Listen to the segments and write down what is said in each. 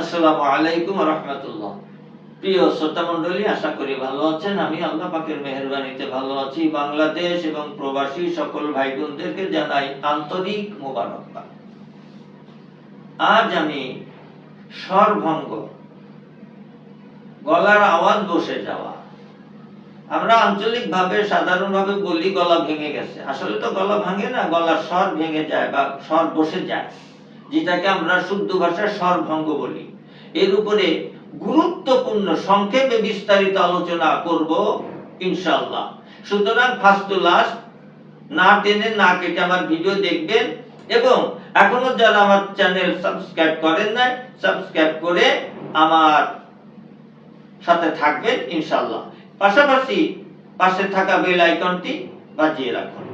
আসসালামু আলাইকুম রহমতুল্লাহ। প্রিয় শ্রোতা মণ্ডলী, আশা করি ভালো আছেন। আমি আল্লাহ পাকের মেহরবানিতে ভালো আছি। বাংলাদেশ এবং প্রবাসী সকল ভাই বোনদেরকে জানাই আন্তরিক মোবারকবাদ। আজ আমি স্বরভঙ্গ গলার আওয়াজ বসে যাওয়া। আমরা আঞ্চলিক ভাবে সাধারণ ভাবে বলি গলা ভেঙে গেছে। আসলে তো গলা ভাঙে না, গলার স্বর ভেঙে যায় বা স্বর বসে যায়। যেটাকে আমরা শুদ্ধ ভাষায় স্বরভঙ্গ বলি। এর উপরে গুরুত্বপূর্ণ সংক্ষেপে বিস্তারিত আলোচনা করব, ইনশাআল্লাহ। সুতরাং ফার্স্ট টু লাস্ট না টেনে না কেটে আমার ভিডিও দেখবেন এবং এখনও যারা আমার চ্যানেল সাবস্ক্রাইব করেন নাই সাবস্ক্রাইব করে আমার সাথে থাকবেন, ইনশাআল্লাহ। পাশাপাশি পাশে থাকা বেল আইকনটি বাজিয়ে রাখুন।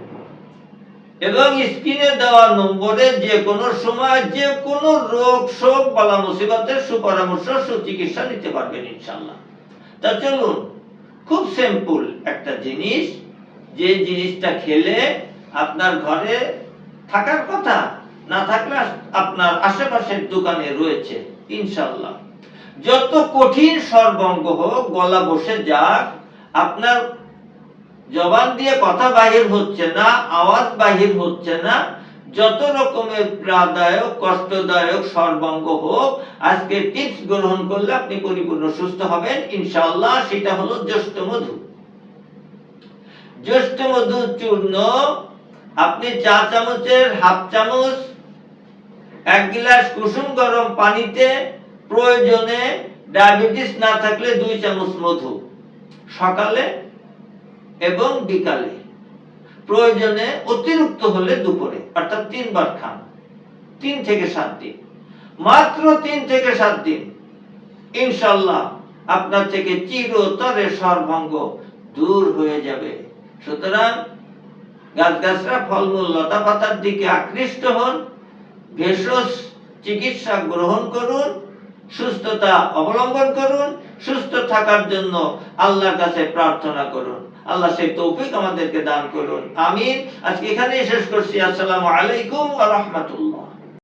এবং স্ক্রিনে দেওয়া নম্বরে যে কোনো সময় যে কোনো রোগ, শোক বলা মুসিবতের সুপরামর্শ, সুচিকিৎসা নিতে পারবেন ইনশাল্লাহ তা চলুন, খুব সিম্পল একটা জিনিস, যে জিনিসটা খেলে আপনার ঘরে থাকার কথা, না থাকলে আপনার আশেপাশের দোকানে রয়েছে ইনশাল্লাহ যত কঠিন সর্বঙ্গ হোক, গলা বসে যাক, আপনার জবান দিয়ে কথা বাহির হচ্ছে না, আওয়াজ বাহির হচ্ছে না। যত রকমের প্রাদায়ক কষ্টদায়ক, সর্বাঙ্গ হোক, আজকে টিপস গ্রহণ করলে আপনি পরিপূর্ণ সুস্থ হবেন, ইনশাআল্লাহ সেটা হলো জ্যৈষ্ঠ মধু। জ্যৈষ্ঠ মধু চূর্ণ, আপনি চা চামচের হাফ চামচ, এক গিলাস কুসুম গরম পানিতে, প্রয়োজনে ডায়াবেটিস না থাকলে দুই চামচ মধু। সকালে এবং বিকালে। প্রয়োজনে অতিরিক্ত হলে দুপুরে, অর্থাৎ তিনবার খান। তিন থেকে সাত দিন। মাত্র তিন থেকে সাত দিন। ইনশাল্লাহ আপনার থেকে চিরতরে সর্বঙ্গ দূর হয়ে যাবে। সুতরাং গাছগাছরা ফলমূল লতা পাতার দিকে আকৃষ্ট হন, ভেষজ চিকিৎসা গ্রহণ করুন, সুস্থতা অবলম্বন করুন সুস্থ থাকার জন্য আল্লাহর কাছে প্রার্থনা করুন। আল্লাহ সেই তৌফিক আমাদেরকে দান করুন। আমিন। আজকে এখানেই শেষ করছি। আসসালামু আলাইকুম ওয়া রাহমাতুল্লাহ।